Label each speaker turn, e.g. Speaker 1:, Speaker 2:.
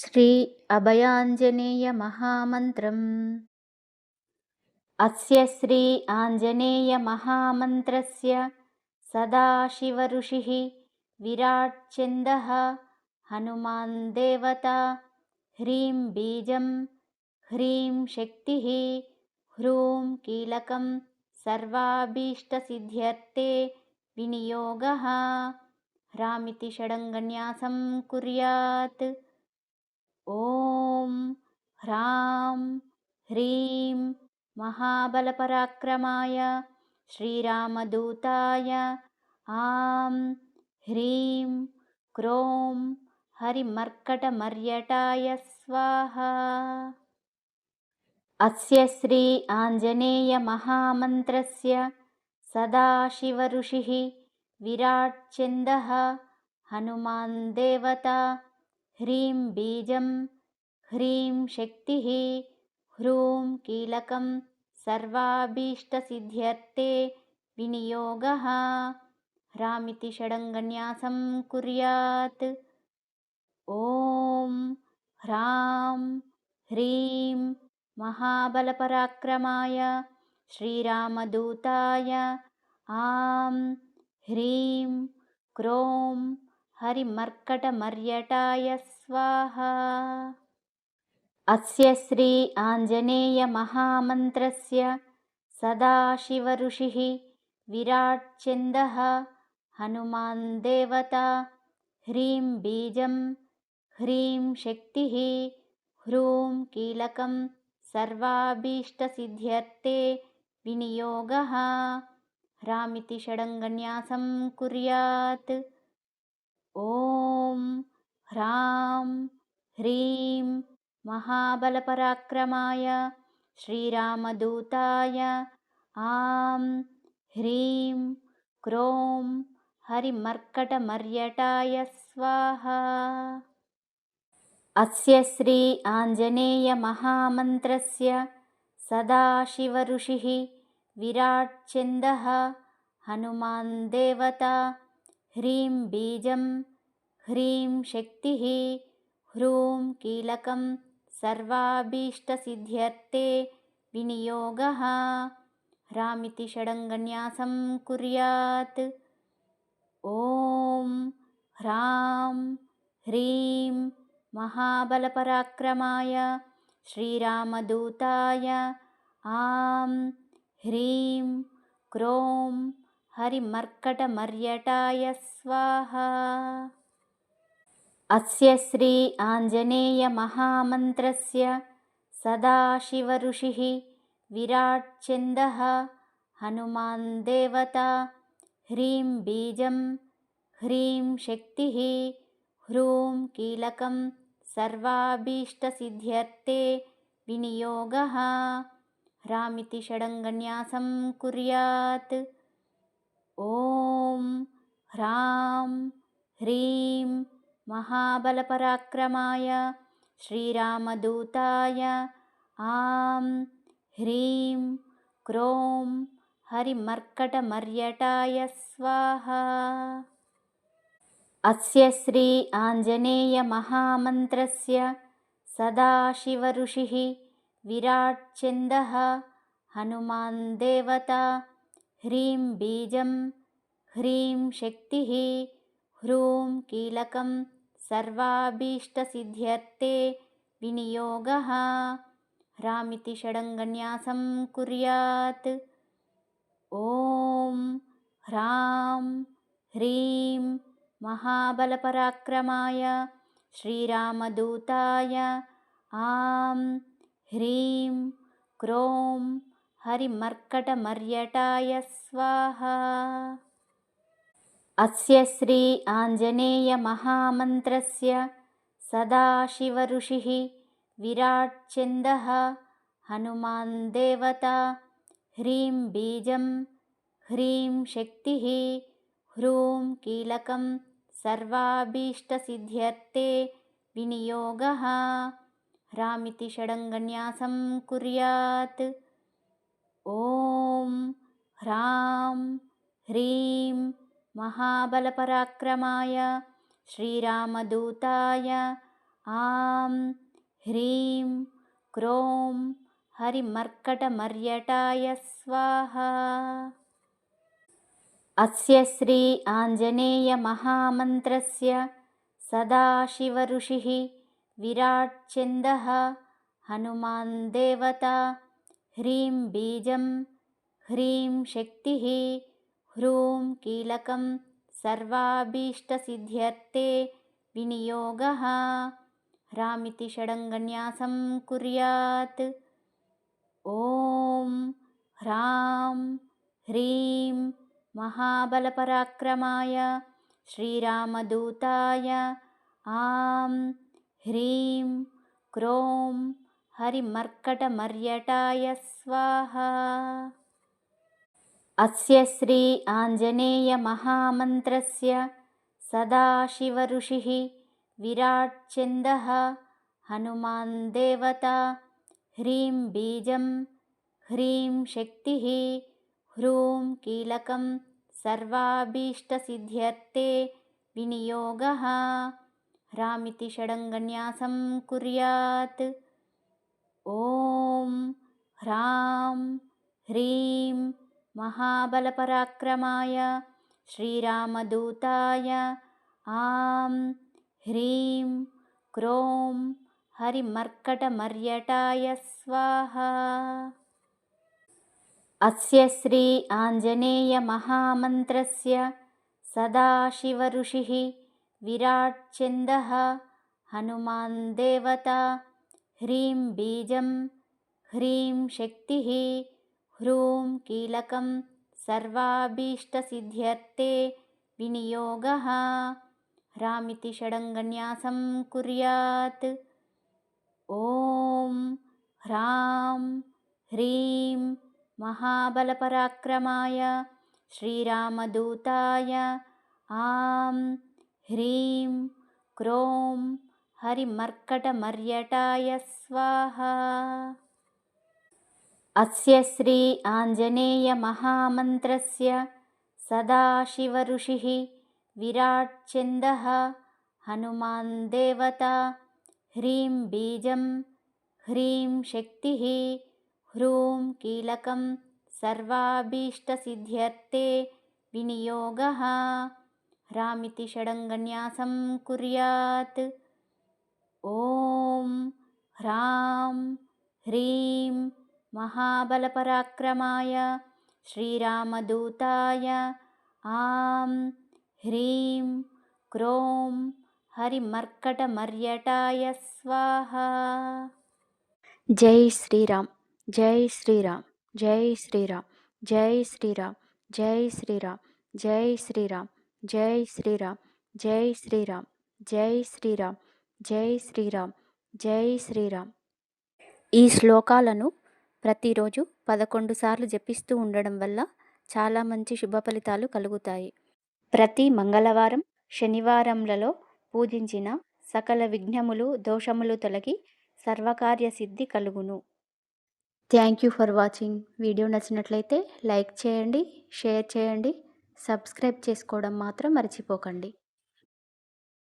Speaker 1: श्री अभयाञ्जनेयमहामन्त्रम् अस्य श्री आञ्जनेयमहामन्त्रस्य सदाशिव ऋषिः विराट् हनुमान् हनुमान्देवता ह्रीं बीजं ह्रीं शक्तिः ह्रूं कीलकं सर्वाभीष्टसिद्ध्यर्थे विनियोगः ह्रामिति षडङ्गन्यासं कुर्यात् ॐ ह्रां ह्रीं महाबलपराक्रमाय श्रीरामदूताय आं ह्रीं क्रों हरिमर्कटमर्यटाय स्वाहा अस्य श्री आञ्जनेयमहामन्त्रस्य सदाशिव ऋषिः विराट् हनुमान् हनुमान्देवता ह्रीं बीजं ह्रीं शक्तिः ह्रूं कीलकं सर्वाभीष्टसिद्ध्यर्थे विनियोगः ह्रामिति षडङ्गन्यासं कुर्यात् ॐ ह्रां ह्रीं महाबलपराक्रमाय श्रीरामदूताय आं ह्रीं क्रों हरिमर्कटमर्यटाय स्वाहा अस्य श्री आञ्जनेयमहामन्त्रस्य सदाशिवऋषिः विराट्चन्दः देवता ह्रीं बीजं ह्रीं शक्तिः ह्रूं कीलकं सर्वाभीष्टसिद्ध्यर्थे विनियोगः ह्रामिति षडङ्गन्यासं कुर्यात् ॐ ह्रां ह्रीं महाबलपराक्रमाय श्रीरामदूताय आं ह्रीं क्रों हरिमर्कटमर्यटाय स्वाहा अस्य श्री आञ्जनेयमहामन्त्रस्य सदाशिवऋषिः विराट् हनुमान् देवता ह्रीं बीजं ह्रीं शक्तिः ह्रूं कीलकं सर्वाभीष्टसिद्ध्यर्थे विनियोगः ह्रामिति षडङ्गन्यासं कुर्यात् ॐ ह्रां ह्रीं महाबलपराक्रमाय श्रीरामदूताय आं ह्रीं क्रों हरिमर्कटमर्यटाय स्वाहा अस्य श्री आञ्जनेयमहामन्त्रस्य सदाशिव ऋषिः विराट् चन्दः हनुमान्देवता ह्रीं बीजं ह्रीं शक्तिः ह्रूं कीलकं सर्वाभीष्टसिद्ध्यर्थे विनियोगः ह्रामिति षडङ्गन्यासं कुर्यात् ॐ ह्रां ह्रीं महाबलपराक्रमाय श्रीरामदूताय आं ह्रीं क्रों हरिमर्कटमर्यटाय स्वाहा अस्य श्री आञ्जनेयमहामन्त्रस्य सदाशिवऋषिः विराट्चन्दः देवता ह्रीं बीजं ह्रीं शक्तिः ह्रूं कीलकं सर्वाभीष्टसिद्ध्यर्थे विनियोगः ह्रामिति षडङ्गन्यासं कुर्यात् ॐ ह्रां ह्रीं महाबलपराक्रमाय श्रीरामदूताय आं ह्रीं क्रों हरिमर्कटमर्यटाय स्वाहा अस्य श्री आञ्जनेयमहामन्त्रस्य सदाशिव ऋषिः विराट् हनुमान् हनुमान्देवता ह्रीं बीजं ह्रीं शक्तिः ह्रूं कीलकं सर्वाभीष्टसिद्ध्यर्थे विनियोगः ह्रामिति षडङ्गन्यासं कुर्यात् ॐ ह्रां ह्रीं महाबलपराक्रमाय श्रीरामदूताय आं ह्रीं क्रों हरिमर्कटमर्यटाय स्वाहा अस्य श्री आञ्जनेयमहामन्त्रस्य सदाशिवऋषिः विराट् हनुमान् देवता ह्रीं बीजं ह्रीं शक्तिः ह्रूं कीलकं सर्वाभीष्टसिद्ध्यर्थे विनियोगः ह्रामिति षडङ्गन्यासं कुर्यात् ॐ ह्रां ह्रीं महाबलपराक्रमाय श्रीरामदूताय आं ह्रीं क्रों हरिमर्कटमर्यटाय स्वाहा अस्य श्री आञ्जनेयमहामन्त्रस्य सदाशिवऋषिः विराट्चन्दः देवता ह्रीं बीजं ह्रीं शक्तिः ह्रूं कीलकं सर्वाभीष्टसिद्ध्यर्थे विनियोगः ह्रामिति षडङ्गन्यासं कुर्यात् ॐ ह्रां ह्रीं महाबलपराक्रमाय श्रीरामदूताय आं ह्रीं क्रों हरिमर्कटमर्यटाय स्वाहा अस्य श्री आञ्जनेयमहामन्त्रस्य सदाशिवऋषिः ऋषिः विराट् हनुमान् हनुमान्देवता ह्रीं बीजं ह्रीं शक्तिः ह्रूं कीलकं सर्वाभीष्टसिद्ध्यर्थे विनियोगः ह्रामिति षडङ्गन्यासं कुर्यात् ॐ ह्रां ह्रीं महाबलपराक्रमाय श्रीरामदूताय आं ह्रीं क्रों हरिमर्कटमर्यटाय स्वाहा अस्य श्री आञ्जनेयमहामन्त्रस्य सदाशिव ऋषिः विराट्चन्दः देवता ह्रीं बीजं ह्रीं शक्तिः ह्रूं कीलकं सर्वाभीष्टसिद्ध्यर्थे विनियोगः ह्रामिति षडङ्गन्यासं कुर्यात् ఓం హ్రాం హ్రీం మహాబలపరాక్రమాయ శ్రీరామదూతాయ ఆం హ్రీం క్రోం హరిమర్కటమర్యటాయ స్వాహ
Speaker 2: జై శ్రీరామ్ జై శ్రీరామ్ జై శ్రీరామ్ జై శ్రీరామ్ జై శ్రీరామ్ జై శ్రీరామ్ జై శ్రీరామ్ జై శ్రీరామ్ జై శ్రీరామ్ జై శ్రీరామ్ జై శ్రీరామ్ ఈ శ్లోకాలను ప్రతిరోజు పదకొండు సార్లు జపిస్తూ ఉండడం వల్ల చాలా మంచి శుభ ఫలితాలు కలుగుతాయి ప్రతి మంగళవారం శనివారంలలో పూజించిన సకల విఘ్నములు దోషములు తొలగి సర్వకార్య సిద్ధి కలుగును thank you for watching video నచ్చినట్లయితే లైక్ చేయండి షేర్ చేయండి సబ్స్క్రైబ్ చేసుకోవడం మాత్రం మర్చిపోకండి